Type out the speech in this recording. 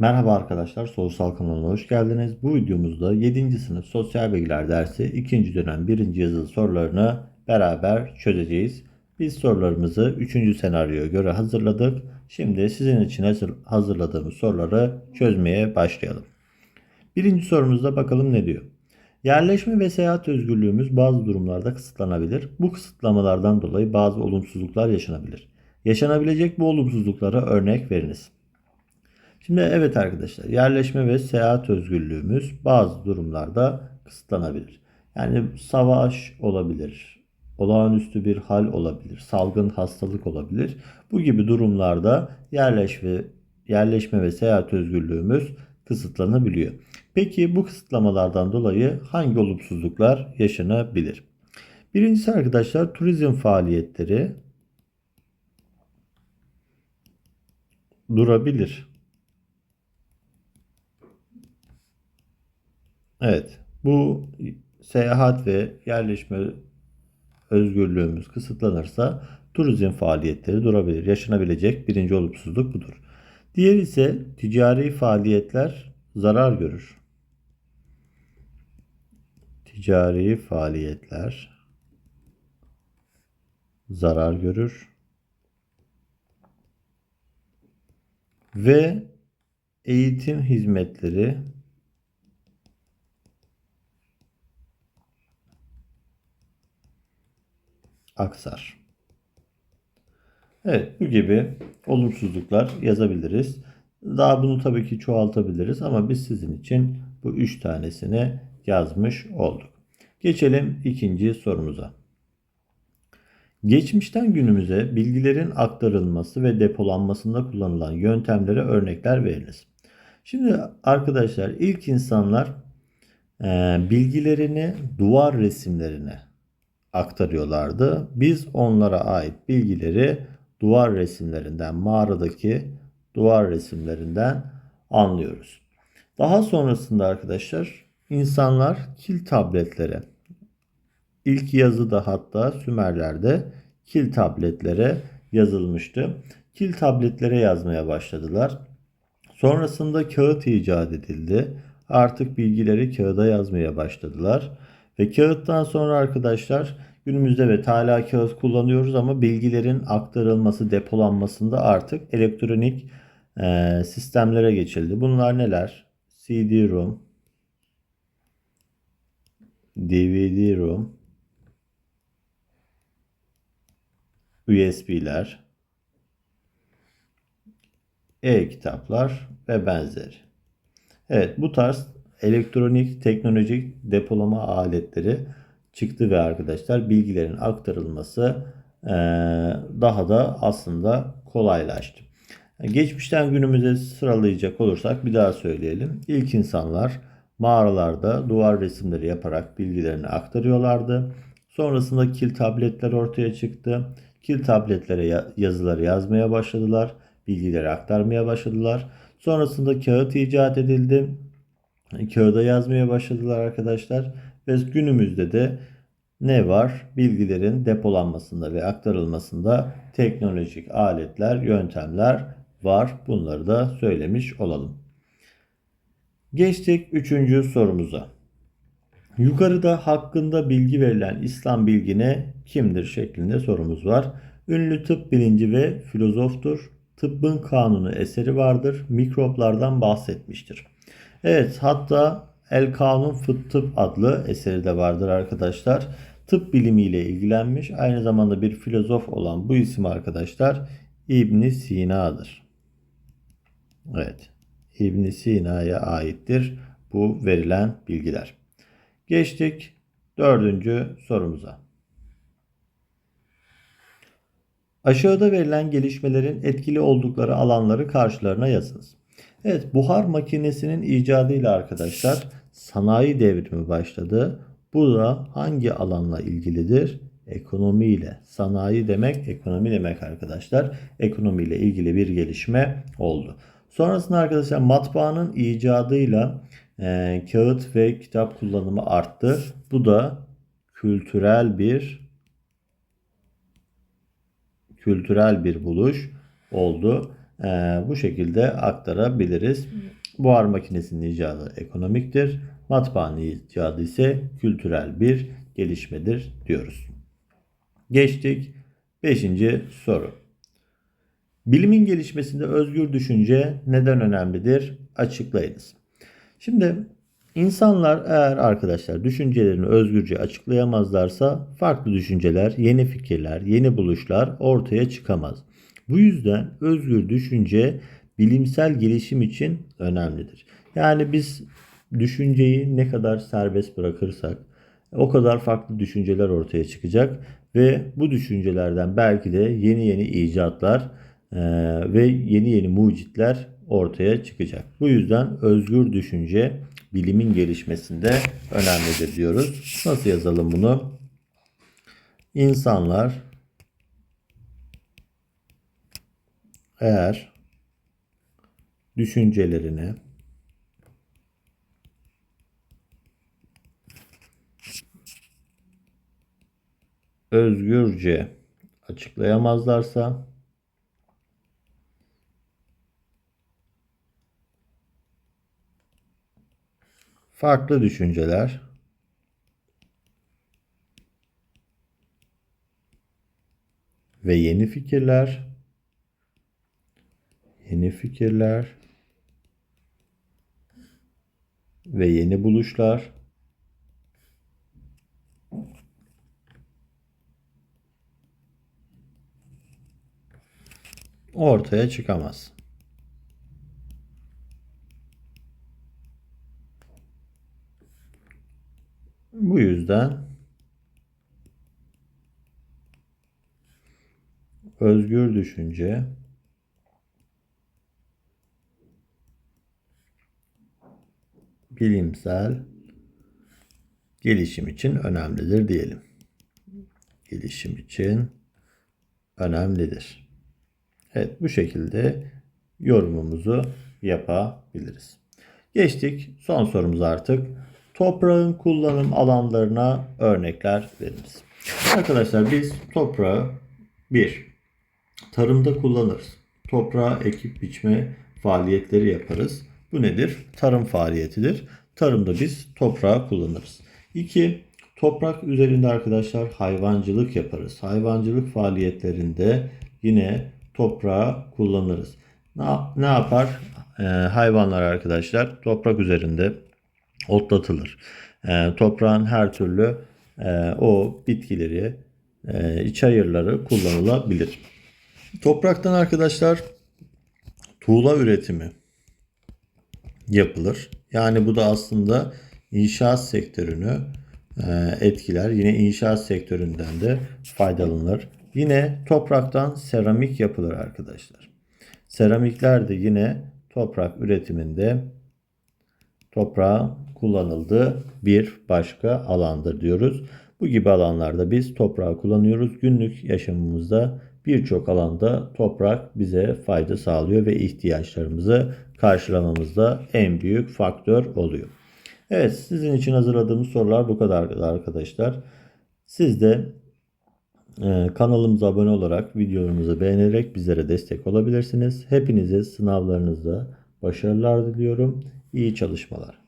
Merhaba arkadaşlar, Sorunsal kanalına hoş geldiniz. Bu videomuzda 7. sınıf Sosyal Bilgiler dersi 2. dönem 1. yazılı sorularını beraber çözeceğiz. Biz sorularımızı 3. senaryoya göre hazırladık. Şimdi sizin için hazır, hazırladığımız soruları çözmeye başlayalım. Birinci sorumuzda bakalım ne diyor. Yerleşme ve seyahat özgürlüğümüz bazı durumlarda kısıtlanabilir. Bu kısıtlamalardan dolayı bazı olumsuzluklar yaşanabilir. Yaşanabilecek bu olumsuzluklara örnek veriniz. Şimdi evet arkadaşlar yerleşme ve seyahat özgürlüğümüz bazı durumlarda kısıtlanabilir. Yani savaş olabilir, olağanüstü bir hal olabilir, salgın hastalık olabilir. Bu gibi durumlarda yerleşme, yerleşme ve seyahat özgürlüğümüz kısıtlanabiliyor. Peki bu kısıtlamalardan dolayı hangi olumsuzluklar yaşanabilir? Birincisi arkadaşlar turizm faaliyetleri durabilir. Evet, bu seyahat ve yerleşme özgürlüğümüz kısıtlanırsa turizm faaliyetleri durabilir. Yaşanabilecek birinci olumsuzluk budur. Diğer ise ticari faaliyetler zarar görür. Ticari faaliyetler zarar görür. Ve eğitim hizmetleri aksar. Evet bu gibi olumsuzluklar yazabiliriz. Daha bunu tabii ki çoğaltabiliriz ama biz sizin için bu üç tanesini yazmış olduk. Geçelim ikinci sorumuza. Geçmişten günümüze bilgilerin aktarılması ve depolanmasında kullanılan yöntemlere örnekler veriniz. Şimdi arkadaşlar ilk insanlar e, bilgilerini duvar resimlerine aktarıyorlardı. Biz onlara ait bilgileri duvar resimlerinden, mağaradaki duvar resimlerinden anlıyoruz. Daha sonrasında arkadaşlar insanlar kil tabletlere, ilk yazı da hatta Sümerler'de kil tabletlere yazılmıştı. Kil tabletlere yazmaya başladılar. Sonrasında kağıt icat edildi. Artık bilgileri kağıda yazmaya başladılar. Ve kağıttan sonra arkadaşlar günümüzde evet hala kağıt kullanıyoruz ama bilgilerin aktarılması, depolanmasında artık elektronik e, sistemlere geçildi. Bunlar neler? CD-ROM, DVD-ROM, USB'ler, e-kitaplar ve benzeri. Evet bu tarz elektronik teknolojik depolama aletleri çıktı ve arkadaşlar bilgilerin aktarılması daha da aslında kolaylaştı. Geçmişten günümüze sıralayacak olursak bir daha söyleyelim. İlk insanlar mağaralarda duvar resimleri yaparak bilgilerini aktarıyorlardı. Sonrasında kil tabletler ortaya çıktı. Kil tabletlere yazıları yazmaya başladılar. Bilgileri aktarmaya başladılar. Sonrasında kağıt icat edildi kağıda yazmaya başladılar arkadaşlar. Ve günümüzde de ne var? Bilgilerin depolanmasında ve aktarılmasında teknolojik aletler, yöntemler var. Bunları da söylemiş olalım. Geçtik üçüncü sorumuza. Yukarıda hakkında bilgi verilen İslam bilgine kimdir şeklinde sorumuz var. Ünlü tıp bilinci ve filozoftur. Tıbbın kanunu eseri vardır. Mikroplardan bahsetmiştir. Evet hatta El Kanun Fıt Tıp adlı eseri de vardır arkadaşlar. Tıp bilimiyle ilgilenmiş. Aynı zamanda bir filozof olan bu isim arkadaşlar İbn Sina'dır. Evet. İbn Sina'ya aittir bu verilen bilgiler. Geçtik dördüncü sorumuza. Aşağıda verilen gelişmelerin etkili oldukları alanları karşılarına yazınız. Evet buhar makinesinin icadıyla arkadaşlar sanayi devrimi başladı. Bu da hangi alanla ilgilidir? Ekonomiyle. Sanayi demek ekonomi demek arkadaşlar. Ekonomiyle ilgili bir gelişme oldu. Sonrasında arkadaşlar matbaanın icadıyla e, kağıt ve kitap kullanımı arttı. Bu da kültürel bir kültürel bir buluş oldu. E, bu şekilde aktarabiliriz. Buhar makinesinin icadı ekonomiktir. Matbaanın icadı ise kültürel bir gelişmedir diyoruz. Geçtik 5. soru. Bilimin gelişmesinde özgür düşünce neden önemlidir? Açıklayınız. Şimdi insanlar eğer arkadaşlar düşüncelerini özgürce açıklayamazlarsa farklı düşünceler, yeni fikirler, yeni buluşlar ortaya çıkamaz. Bu yüzden özgür düşünce bilimsel gelişim için önemlidir. Yani biz düşünceyi ne kadar serbest bırakırsak o kadar farklı düşünceler ortaya çıkacak ve bu düşüncelerden belki de yeni yeni icatlar eee, ve yeni yeni mucitler ortaya çıkacak. Bu yüzden özgür düşünce bilimin gelişmesinde önemlidir diyoruz. Nasıl yazalım bunu? İnsanlar eğer düşüncelerini özgürce açıklayamazlarsa farklı düşünceler ve yeni fikirler yeni fikirler ve yeni buluşlar ortaya çıkamaz. Bu yüzden özgür düşünce bilimsel gelişim için önemlidir diyelim. Gelişim için önemlidir. Evet bu şekilde yorumumuzu yapabiliriz. Geçtik son sorumuz artık. Toprağın kullanım alanlarına örnekler veriniz. Arkadaşlar biz toprağı bir tarımda kullanırız. Toprağa ekip biçme faaliyetleri yaparız. Bu nedir? Tarım faaliyetidir. Tarımda biz toprağı kullanırız. 2. Toprak üzerinde arkadaşlar hayvancılık yaparız. Hayvancılık faaliyetlerinde yine toprağı kullanırız. Ne, ne yapar? Ee, hayvanlar arkadaşlar toprak üzerinde otlatılır. Ee, toprağın her türlü e, o bitkileri, e, çayırları kullanılabilir. Topraktan arkadaşlar tuğla üretimi yapılır. Yani bu da aslında inşaat sektörünü e, etkiler. Yine inşaat sektöründen de faydalanılır. Yine topraktan seramik yapılır arkadaşlar. Seramikler de yine toprak üretiminde toprağa kullanıldığı bir başka alandır diyoruz. Bu gibi alanlarda biz toprağı kullanıyoruz. Günlük yaşamımızda birçok alanda toprak bize fayda sağlıyor ve ihtiyaçlarımızı karşılamamızda en büyük faktör oluyor. Evet sizin için hazırladığımız sorular bu kadar arkadaşlar. Siz de e, kanalımıza abone olarak videolarımızı beğenerek bizlere destek olabilirsiniz. Hepinize sınavlarınızda başarılar diliyorum. İyi çalışmalar.